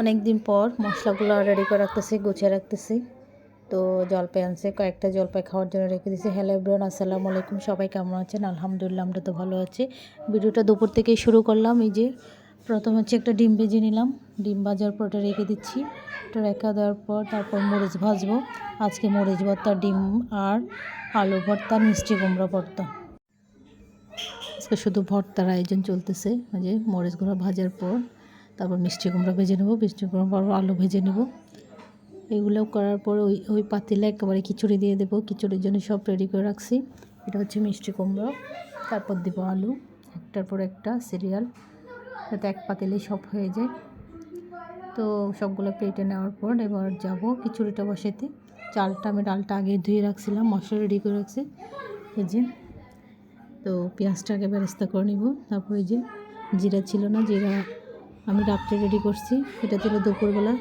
অনেক দিন পর মশলাগুলো রেডি করে রাখতেছি, গুছিয়ে রাখতেছি। তো জলপাই আনছে, কয়েকটা জলপাই খাওয়ার জন্য রেখে দিয়েছি। হ্যালো এভরিওয়ান আসসালামু আলাইকুম, সবাই কেমন আছেন? আলহামদুলিল্লাহ, আমরা তো ভালো আছি। ভিডিওটা দুপুর থেকেই শুরু করলাম। এই যে প্রথম হচ্ছে একটা ডিম ভেজে নিলাম। ডিম ভাজার পর ওটা রেখে দিচ্ছি। ওটা রেখে দেওয়ার পর তারপর মরিচ ভাজবো। আজকে মরিচ ভর্তা, ডিম আর আলু ভর্তা, মিষ্টি কুমড়া ভর্তা। আজকে শুধু ভর্তার আয়োজন চলতেছে। যে মরিচগুলো ভাজার পর তারপর মিষ্টি কুমড়া ভেজে নেব, মিষ্টি কুমড়া আলু ভেজে নেব। এগুলো করার পর ওই ওই পাতিলে একেবারে খিচুড়ি দিয়ে দেবো। খিচুড়ির জন্য সব রেডি করে রাখছি। এটা হচ্ছে মিষ্টি কুমড়া, তারপর দেবো আলু, একটার পর একটা সিরিয়াল যাতে এক পাতিলেই সব হয়ে যায়। তো সবগুলো প্লেটে নেওয়ার পর এবার যাব খিচুড়িটা বসাতে। চালটা আমি ডালটা আগে ধুয়ে রাখছিলাম, মশলা রেডি করে রাখছি। এই যে, তো পেঁয়াজটাকে বেরেস্তা করে নিব। তারপর এই যে, জিরা ছিল না, জিরা আমি রাত্রে রেডি করছি। এটা ছিল দুপুরবেলা,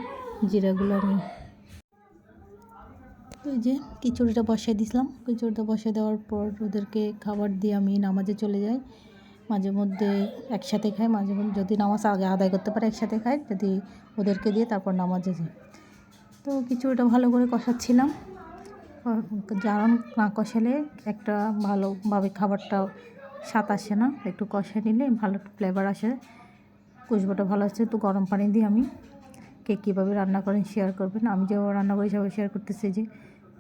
জিরাগুলো আমি ওই যে খিচুড়িটা বসাই দিছিলাম। খিচুড়িটা বসাই দেওয়ার পর ওদেরকে খাবার দিয়ে আমি নামাজে চলে যাই। মাঝে মধ্যে একসাথে খাই, মাঝে মধ্যে যদি নামাজ আগে আদায় করতে পারে একসাথে খাই, যদি ওদেরকে দিয়ে তারপর নামাজে যাই। তো খিচুড়িটা ভালো করে কষাচ্ছিলাম। জারণ না কষালে একটা ভালোভাবে খাবারটা স্বাদ আসে না। একটু কষে নিলে ভালো ফ্লেভার আসে। কুচবোটা ভালো আসছে তো গরম পানি দিয়ে আমি কে কীভাবে রান্না করেন শেয়ার করবেন। আমি যেভাবে রান্না করি সেভাবে শেয়ার করতেছি যে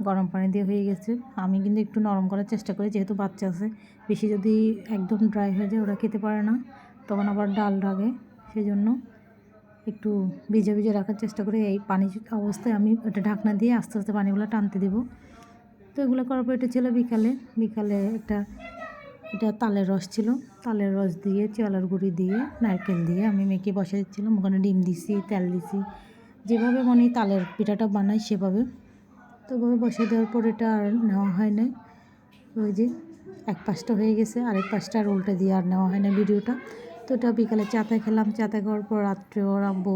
গরম পানি দিয়ে হয়ে গেছে। আমি কিন্তু একটু নরম করার চেষ্টা করি, যেহেতু বাচ্চা আছে। বেশি যদি একদম ড্রাই হয়ে যায়, ওরা খেতে পারে না। তখন আবার ডাল লাগে সেই জন্য একটু ভিজে ভিজে রাখার চেষ্টা করি। এই পানি অবস্থায় আমি ওটা ঢাকনা দিয়ে আস্তে আস্তে পানিগুলো টানতে দেবো। তো এগুলো করার পর এটা ছিল বিকালে। বিকালে একটা এটা তালের রস ছিল। তালের রস দিয়ে চালের গুঁড়ি দিয়ে, নারকেল দিয়ে আমি মেখে বসে দিচ্ছিলাম। ওখানে ডিম দিছি, তেল দিছি। যেভাবে মনে তালের পিঠাটা বানাই সেভাবে। তো ওভাবে বসে দেওয়ার পর এটা আর নেওয়া হয় নাই। ওই যে এক পাশটা হয়ে গেছে, আরেক পাশটা আর উল্টে দিয়ে আর নেওয়া হয় না ভিডিওটা। তো ওটা বিকালে চাতে খেলাম। চাতে খাওয়ার পর রাত্রে ওর আব্বু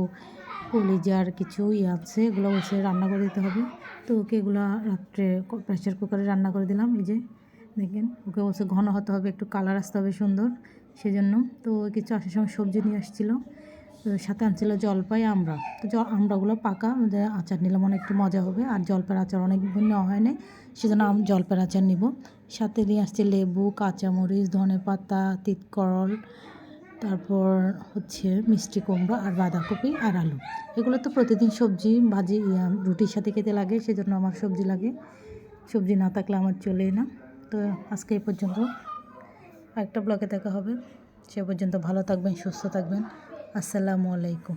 কলিজার কিছু ইয়ে আছে, এগুলো বসে রান্না করে দিতে হবে। তো ওকে এগুলো রাত্রে প্রেশার কুকারে রান্না করে দিলাম। এই যে দেখেন ওকে বলছে ঘন হতে হবে, একটু কালার আসতে হবে সুন্দর, সেজন্য তো কিছু আসার সময় সবজি নিয়ে আসছিল। সাথে আনছিল জলপাই আমরা তো জ আমরাগুলো পাকা আমাদের আচার নিলাম অনেক একটু মজা হবে, আর জলপাইয়ের আচার অনেক নেওয়া হয় না সেজন্য জলপাইয়ের আচার নিব। সাথে নিয়ে আসছে লেবু, কাঁচামরিচ, ধনে পাতা, তিতকরল, তারপর হচ্ছে মিষ্টি কুমড়ো আর বাঁধাকপি আর আলু। এগুলো তো প্রতিদিন সবজি, ভাজি রুটির সাথে খেতে লাগে, সেজন্য আমার সবজি লাগে। সবজি না থাকলে আমার চলেই না। তো আজকে এই পর্যন্ত। একটা ব্লগে দেখা হবে। সে পর্যন্ত ভালো থাকবেন, সুস্থ থাকবেন। আসসালামু আলাইকুম।